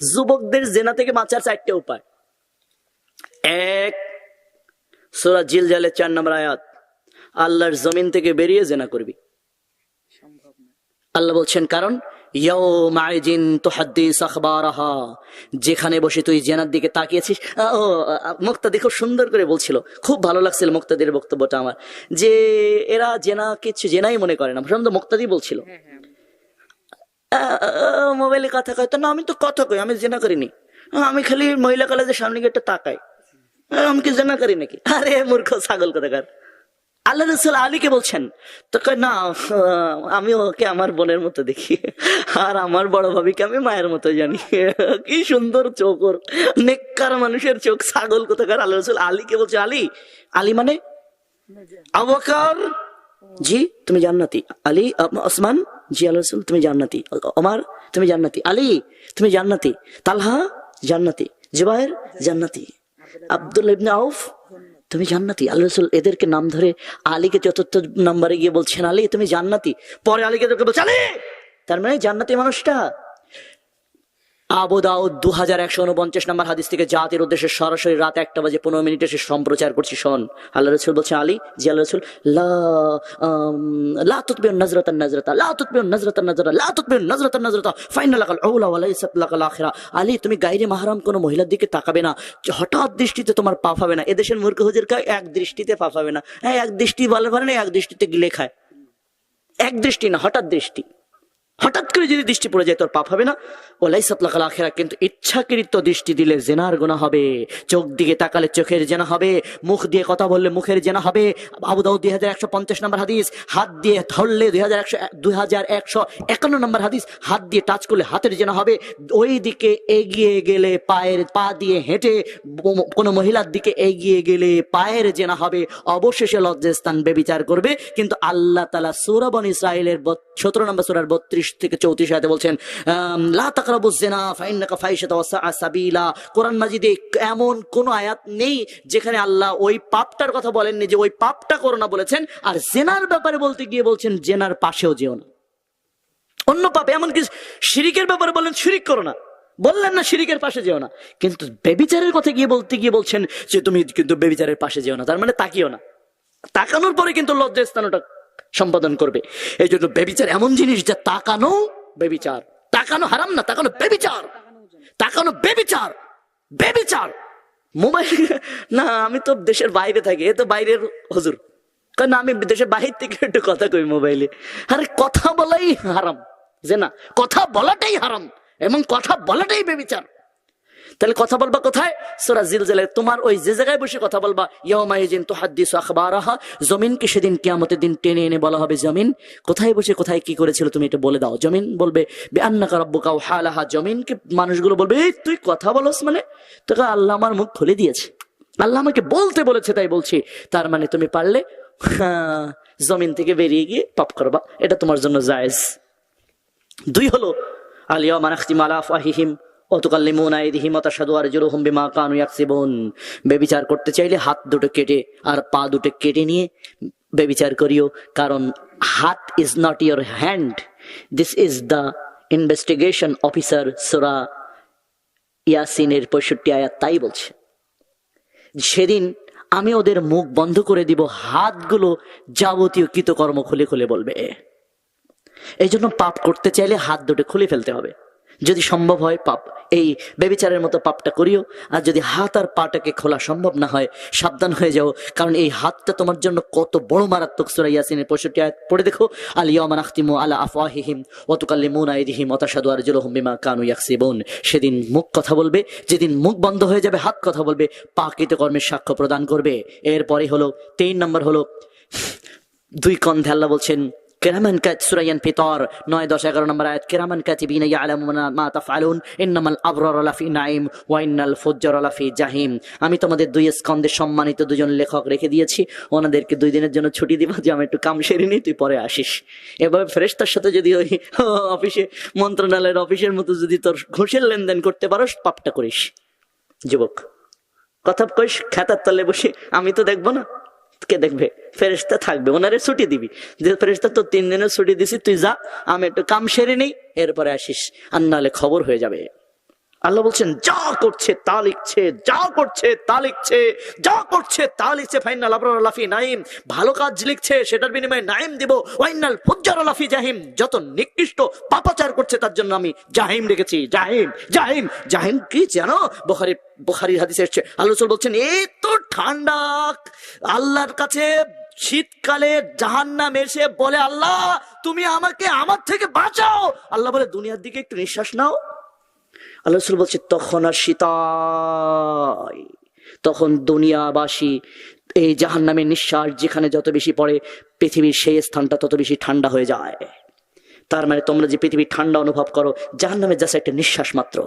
যুবকদের জেনা থেকে বাঁচার চারটে উপায়। এক সোরা জিল জালের চার নম্বর আয়াত আল্লাহর জমিন থেকে বেরিয়ে জেনা করবি। আল্লাহ বলছেন কারণ যেখানে বসে তুই জেনার দিকে তাকিয়েছিস ও মুক্তাদি খুব সুন্দর করে বলছিল খুব ভালো লাগছিল মুক্তাদির বক্তব্যটা আমার যে এরা জেনা কিছু জেনাই মনে করে না মুক্তাদি বলছিল। আ, আ, মোবাইলে কথা কয়। তো না আমি তো কথা কই আমি জেনা করিনি। আমি খালি মহিলা কলেজের সামনে গিয়ে একটু তাকাই। আমি কি জেনা করি নাকি? আরে মূর্খ ছাগল কোথাকার। আল্লাহ রসুল আলীকে বলছেন তো কয় না আমি ওকে আমার বোনের মতো দেখি। আর আমার বড় ভাবিকে আমি মায়ের মতো জানি। কি সুন্দর চোখ ওর। নেককার মানুষের চোখ ছাগল কোথাকার? আল্লাহ রসুল আলীকে বলছে আলী আলী মানে? আবকার জি তুমি জান্নাতি। আলী আ- ওসমান? জি আল্লাহ তুমি জান্নাতি। অমার তুমি জান্নাতি। আলী, তুমি জান্নাতি। তালহা, জান্নাতি। জুবাইর, জান্নাতি। আব্দুল ইবনে আউফ, তুমি জান্নাতি। আল্লাহ রসুল এদেরকে নাম ধরে আলীকে চতুর্থ নাম্বারে গিয়ে বলছেন, আলী, তুমি জান্নাতি। পরে আলীকে তোকে বলছে, আলী! তার মানে জান্নাতি মানুষটা। আবু দাউদ দু হাজার একশো উনপঞ্চাশ নম্বর হাদিস থেকে জাতির উদ্দেশ্যে সরাসরি রাত একটা বাজে পনেরো মিনিটে সে সম্প্রচার করছি শোন। আল্লাহ রসুল বলছে আলী জি আল্লাহ রসুল লা আম, লা তুতবিউন নজরাতান নজরাতা লা তুতবিউন নজরাতান নজরা লা তুতবিউন নজরাতান নজরাতা ফাইনাল লাকাল আউলা ওয়া লাইসাত লাকাল আখিরা। আলী তুমি গায়রে মাহরাম কোনো মহিলার দিকে তাকাবে না। হঠাৎ দৃষ্টিতে তোমার পা পাবে না। এদেশের মূর্খ হুজুর কয় এক দৃষ্টিতে পা পাবে না। হ্যাঁ এক দৃষ্টি বলে পারে না এক দৃষ্টিতে গিলে খায়। এক দৃষ্টি না হঠাৎ দৃষ্টি। হঠাৎ করে যদি দৃষ্টি পড়ে যায়, তোর পাপ হবে না। ও লাইসাতলাকাল আখেরা কিন্তু ইচ্ছাকৃত দৃষ্টি দিলে জেনার গোনা হবে। চোখ দিকে তাকালে চোখের জেনা হবে। মুখ দিয়ে কথা বললে মুখের জেনা হবে। আবু দাউদ দুই হাজার একশো পঞ্চাশ নম্বর হাদিস, হাত দিয়ে ধরলে দুই হাজার একশো, দুই হাজার একশো একান্ন নম্বর হাদিস, হাত দিয়ে টাচ করলে হাতের জেনা হবে। ওই দিকে এগিয়ে গেলে পায়ের পা দিয়ে হেঁটে কোনো মহিলার দিকে এগিয়ে গেলে পায়ের জেনা হবে। অবশেষে লজ্জাস্থান বেবিচার করবে। কিন্তু আল্লাহ তালা সুরাবন ইসরায়েলের সতেরো নম্বর সুরার বত্রিশ থেকে চৌত্রিশ আয়তে বলছেন কোরআন মাজিদে এমন কোন আয়াত নেই যেখানে আল্লাহ ওই পাপটার কথা বলেননি যে ওই পাপটা বলেছেন, আর জেনার ব্যাপারে বলতে গিয়ে বলছেন জেনার পাশেও যেও না। অন্য পাপে এমনকি শিরিকের ব্যাপারে বললেন শিরিক করো না। বললেন না শিরিকের পাশে যেও না। কিন্তু বেবিচারের কথা গিয়ে বলতে গিয়ে বলছেন যে তুমি কিন্তু বেবিচারের পাশে যেও না, তার মানে তাকিও না। তাকানোর পরে কিন্তু লজ্জা স্থানটা সম্পাদন করবে। এই জন্য বেবিচার এমন জিনিস যা তাকানো বেবিচার তাকানো হারাম না, তাকানো বেবিচার তাকানো বেবিচার বেবিচার মোবাইল না, আমি তো দেশের বাইরে থাকি, এ তো বাইরের হুজুর। না, আমি দেশের বাহির থেকে একটু কথা কই মোবাইলে। আরে কথা বলাই হারাম। যে না, কথা বলাটাই হারাম, এবং কথা বলাটাই বেবিচার তাহলে কথা বলবা কোথায়? সোরা জিলজালে তোমার ওই যে জায়গায় বসে কথা বলবা ইয়ামাইজিন তুহাদ্দিসু আখবারাহা জমিনকে সেদিন কিয়ামতের দিন টেনে এনে বলা হবে জমিন? কোথায় বসে কোথায় কি করেছিল তুমি এটা বলে দাও জমিন বলবে বেআন্নাকা ওয়া হালাহা জমিনকে মানুষগুলো বলবে এই তুই কথা বলস মানে? তোকে আল্লাহ আমার মুখ খুলে দিয়েছে। আল্লাহ আমাকে বলতে বলেছে তাই বলছি। তার মানে তুমি পারলে হ্যাঁ, জমিন থেকে বেরিয়ে গিয়ে পাপ করবা। এটা তোমার জন্য জায়েজ। দুই হলো আলিয়া মানাখতিম আলা ফাহিহিম অতকাল্লিমুন কানু বেবিচার করতে চাইলে হাত দুটো কেটে আর পা দুটো কেটে নিয়ে বেবিচার করিও, কারণ হাত is not your hand this is the investigation officer সোরা ইয়াসিনের পঁয়ষট্টি আয়াত তাই বলছে। সেদিন আমি ওদের মুখ বন্ধ করে দিব, হাতগুলো যাবতীয় কৃতকর্ম খুলে খুলে বলবে। এই জন্য পাপ করতে চাইলে হাত দুটো খুলে ফেলতে হবে। যদি সম্ভব হয়, পাপ, এই বেবিচারের মতো পাপটা করিও। আর যদি হাত আর পাটাকে খোলা সম্ভব না হয়, সাবধান হয়ে যাও। কারণ এই হাতটা তোমার জন্য কত বড় মারাত্মক সুরা ইয়াসিনের পঁয়ষট্টি আয়াত। পড়ে দেখো আলিয়ামান আখতিমু আলা আফওয়াহিহিম ওয়াতুকাল্লিমুন আইদিহিম ওয়াতাশহাদু আরজুলুহুম বিমা কানু ইয়াকসিবুন সেদিন মুখ কথা বলবে, যেদিন মুখ বন্ধ হয়ে যাবে, হাত কথা বলবে পা কৃতকর্মের সাক্ষ্য প্রদান করবে। এরপরে হলো, তিন নম্বর হলো, দুই কন্ধে আল্লাহ বলছেন কেরামান কাত সুরাইয়ান ফিতর নয় দশ এগারো নম্বর আয়াত কেরামান কাতিবিনা ইয়ালামুনা মা তাফআলুন ইন্নামাল আবরার লাফি নাইম ওয়া ইন্নাল ফুজ্জার লাফি জাহিম আমি তোমাদের দুই স্কন্ধে সম্মানিত দুজন লেখক রেখে দিয়েছি। ওনাদেরকে দুই দিনের জন্য ছুটি দিব। যে আমি একটু কাম সেরে নিই, তুই পরে আসিস। এভাবে ফেরেশতার সাথে যদি ওই অফিসে মন্ত্রণালয়ের অফিসের মতো যদি তোর ঘুষের লেনদেন করতে পারোস, পাপটা করিস। যুবক, কথা কইস, খেতার তলে বসে আমি তো দেখব না। কে দেখবে? ফেরেস্তা থাকবে, ওনারে ছুটি দিবি। যে ফেরেস্তা তো তিন দিনের ছুটি দিছি, তুই যা, আমি একটু কাম সেরে নেই, এরপরে আসিস। আর নাহলে খবর হয়ে যাবে। আল্লাহ বলছেন, যা করছে তা লিখছে, যা করছে তা লিখছে, যা করছে তা লিখছে, ফাইনাল আবরার লাফি নাইম ভালো কাজ লিখছে, সেটার বিনিময়ে নাইম দিব ওয়াইনাল ফুজ্জার লাফি জাহিম, যত নিকৃষ্ট পাপাচার করছে তার জন্য আমি জাহিম রেখেছি, জাহিম জাহিম জাহিম কি জানো? বখারি, বখারির হাদিসে এসছে, আল্লাহ বলছেন এই তো ঠান্ডা আল্লাহর কাছে শীতকালে জাহান্নাম এসে বলে, আল্লাহ, তুমি আমাকে আমার থেকে বাঁচাও। আল্লাহ বলে, দুনিয়ার দিকে একটু নিঃশ্বাস নাও। আল্লাহ রসুল বলছে, তখন আর তখন দুনিয়াবাসী এই জাহান নামের নিঃশ্বাস যেখানে যত বেশি পড়ে, পৃথিবীর সেই স্থানটা তত বেশি ঠান্ডা হয়ে যায়। তার মানে তোমরা যে পৃথিবীর ঠান্ডা অনুভব করো জাহান নামের জাস্ট একটা নিঃশ্বাস মাত্র।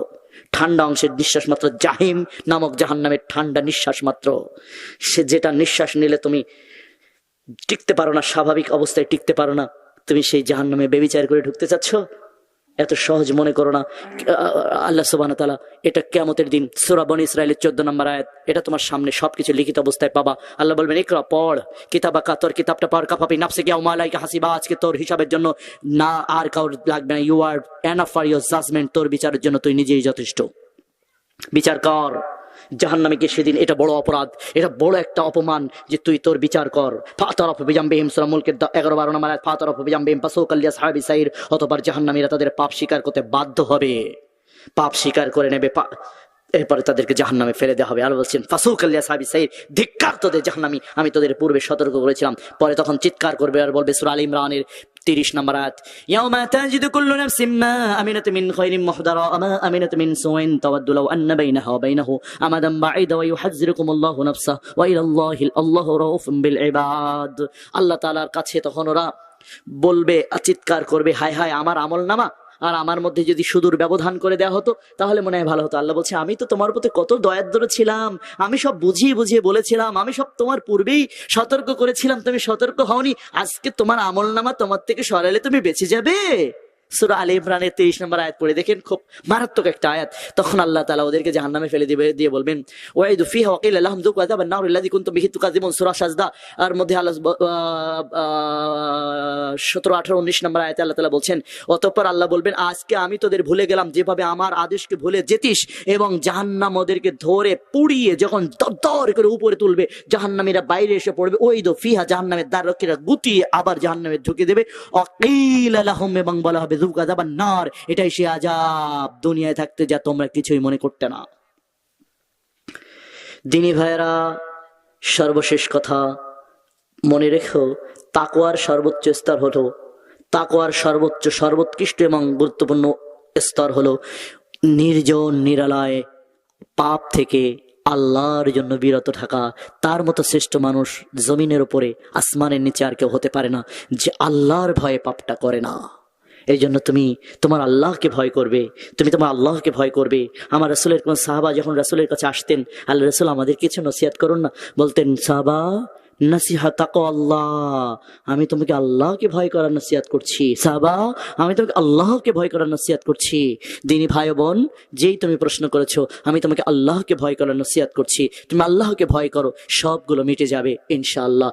ঠান্ডা অংশের নিঃশ্বাস মাত্র, জাহিম নামক জাহান নামের ঠান্ডা নিঃশ্বাস মাত্র। সে যেটা নিঃশ্বাস নিলে তুমি টিকতে পারো না, স্বাভাবিক অবস্থায় টিকতে পারো না। তুমি সেই জাহান নামে বেবিচার করে ঢুকতে চাচ্ছ। এত সহজ মনে করো না। আল্লাহ সুবাহ তালা এটা কেমতের দিন, সুরা বন ইসরায়েলের চোদ্দ নম্বর আয়াত, এটা তোমার সামনে সবকিছু লিখিত অবস্থায় পাবা। আল্লাহ বলবেন একরা পড়। কিতাবা কা, তোর কিতাবটা পড়। কাপাপি নাপসে গিয়া মালাইকা হাসিবা। আজকে তোর হিসাবের জন্য না, আর কাউর লাগবে না। You are enough for your judgement তোর বিচারের জন্য তুই নিজেই যথেষ্ট। বিচার কর। জাহান্নামীকে সেদিন এটা বড় অপরাধ, এটা বড় একটা অপমান যে তুই তোর বিচার কর। ফাতরফ বিজাম বেহিম সুরা এগারো বারো নম্বর ফাতরফ বিজাম বেহিম পাসৌকাল্লিয়া সাহাবি সাইর, অতবার জাহান্নামীরা তাদের পাপ স্বীকার করতে বাধ্য হবে। পাপ স্বীকার করে নেবে এরপরে তাদেরকে জাহান্নামে ফেলে দেওয়া হবে। আল্লাহ বলছেন ফাসৌকাল্লিয়া সাহাবি সাইর, ধিক্কার তোদের জাহান্নামী, আমি তোদের পূর্বে সতর্ক করেছিলাম। পরে তখন চিৎকার করবে আর বলবে, সুরা ইমরানের তিরিশ নম্বর আয়াত, ইয়াউমা তাজিদু কুল্লু নাফসিন মা আমিনাত মিন খায়রিন মুহদারা, আমা আমিনাত মিন সুইন, তাওয়াদ্দু লাউ আন্না বাইনাহা ওয়া বাইনাহু আমাদান বাঈদা ওয়া ইউহাযজিরুকুমুল্লাহু নাফসা ওয়া ইলাল্লাহিল আল্লাহু রাউফুম বিল ইবাদ। আল্লাহ তাআলার কাছে তখন ওরা বলবে, চিৎকার করবে, হায় হায় আমার আমল নামা। আর আমার মধ্যে যদি সুদূর ব্যবধান করে দেওয়া হতো, তাহলে মনে হয় ভালো হতো। আল্লাহ বলছে, আমি তো তোমার প্রতি কত দয়াদ্র ছিলাম। আমি সব বুঝিয়ে বুঝিয়ে বলেছিলাম। আমি সব তোমার পূর্বেই সতর্ক করেছিলাম। তুমি সতর্ক হওনি। আজকে তোমার আমল নামা তোমার থেকে সরালে তুমি বেঁচে যাবে। সুরা আলী ইমরানের তেইশ নম্বর আয়াত পড়ে, দেখেন খুব মারাত্মক একটা আয়াত। তখন আল্লাহ তালা ওদেরকে জাহান্নামে ফেলে দিবে, দিয়ে বলবেন, ওয়াইদু ফিহা ওয়াকিল আল্লাহ দুক আযাব আন-নার আল্লাযী কুনতুম বিহি তুকাযিবুন সূরা সাজদা। আর মধ্যে আল্লাহ সতেরো, আঠারো, উনিশ নম্বর আয়াতে আল্লাহ তালা বলছেন, অতঃপর আল্লাহ বলবেন, আজকে আমি তোদের ভুলে গেলাম, যেভাবে আমার আদেশকে ভুলে যেতিস এবং জাহান্নাম ওদেরকে ধরে পুড়িয়ে যখন দর করে উপরে তুলবে, জাহান্নামীরা বাইরে এসে পড়বে ওই দো ফিহা জাহান্নামের রক্ষীরা গুটিয়ে আবার জাহান্নামে ঢুকে দেবে। অকিল আলাহম এবং বলা হবে নার, এটাই সে আজাব। দুনিয়ায় থাকতে যা তোমরা কিছুই মনে করতে না। দিনী ভাইয়েরা, সর্বশেষ কথা মনে রেখো তাকোয়ার সর্বোচ্চ স্তর হলো তাকোয়ার সর্বোচ্চ, সর্বোৎকৃষ্ট এবং গুরুত্বপূর্ণ স্তর হলো নির্জন, নিরালয়, পাপ থেকে আল্লাহর জন্য বিরত থাকা। তার মতো শ্রেষ্ঠ মানুষ জমিনের উপরে, আসমানের নিচে আর কেউ হতে পারে না, যে আল্লাহর ভয়ে পাপটা করে না। এই জন্য তুমি তোমার আল্লাহকে ভয় করবে, তুমি তোমার আল্লাহকে ভয় করবে। আমার রসুলের কোন সাহাবা যখন রসুলের কাছে আসতেন, আল্লাহ রসুল আমাদের কিছু নসিহাত করুন না, বলতেন, সাহাবা নসিহা তাকো আল্লাহ, আমি তোমাকে আল্লাহকে ভয় করার নসিহাত করছি। সাহাবা, আমি তোমাকে আল্লাহকে ভয় করার নসিহাত করছি। দিনী ভাই বোন, যেই তুমি প্রশ্ন করেছ, আমি তোমাকে আল্লাহকে ভয় করার নসিহাত করছি। তুমি আল্লাহকে ভয় করো, সবগুলো মিটে যাবে, ইনশাআল্লাহ।